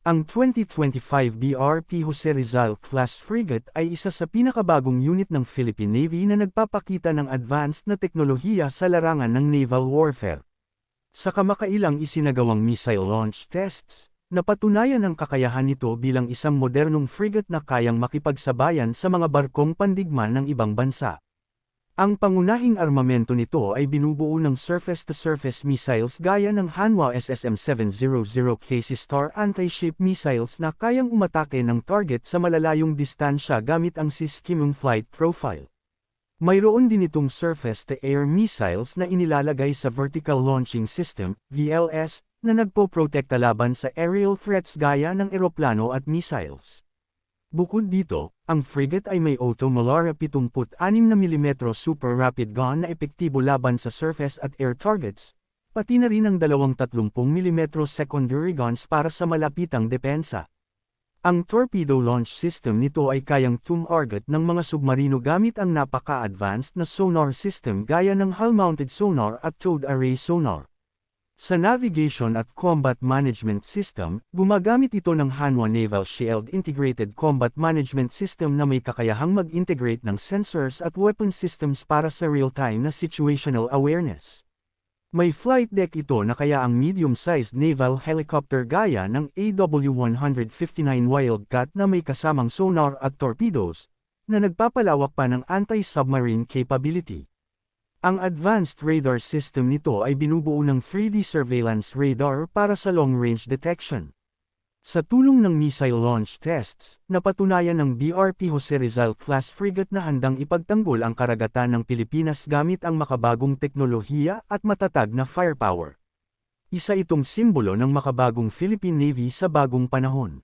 Ang 2025 BRP Jose Rizal class frigate ay isa sa pinakabagong unit ng Philippine Navy na nagpapakita ng advanced na teknolohiya sa larangan ng naval warfare. Sa kamakailang isinagawang missile launch tests, napatunayan ang kakayahan nito bilang isang modernong frigate na kayang makipagsabayan sa mga barkong pandigma ng ibang bansa. Ang pangunahing armamento nito ay binubuo ng surface-to-surface missiles gaya ng Hanwha SSM-700 Star anti-ship missiles na kayang umatake ng target sa malalayong distansya gamit ang System Flight Profile. Mayroon din itong surface-to-air missiles na inilalagay sa Vertical Launching System, VLS, na nagpo-protekta laban sa aerial threats gaya ng eroplano at missiles. Bukod dito, ang frigate ay may Auto Malaria 76mm Super Rapid Gun na epektibo laban sa surface at air targets, pati na rin ang 230mm secondary guns para sa malapitang depensa. Ang torpedo launch system nito ay kayang tumarget ng mga submarino gamit ang napaka-advanced na sonar system gaya ng hull-mounted sonar at towed array sonar. Sa Navigation at Combat Management System, gumagamit ito ng Hanwha Naval Shield Integrated Combat Management System na may kakayahang mag-integrate ng sensors at weapon systems para sa real-time na situational awareness. May flight deck ito na kaya ang medium-sized naval helicopter gaya ng AW-159 Wildcat na may kasamang sonar at torpedoes, na nagpapalawak pa ng anti-submarine capability. Ang advanced radar system nito ay binubuo ng 3D surveillance radar para sa long-range detection. Sa tulong ng missile launch tests, napatunayan ng BRP Jose Rizal class frigate na handang ipagtanggol ang karagatan ng Pilipinas gamit ang makabagong teknolohiya at matatag na firepower. Isa itong simbolo ng makabagong Philippine Navy sa bagong panahon.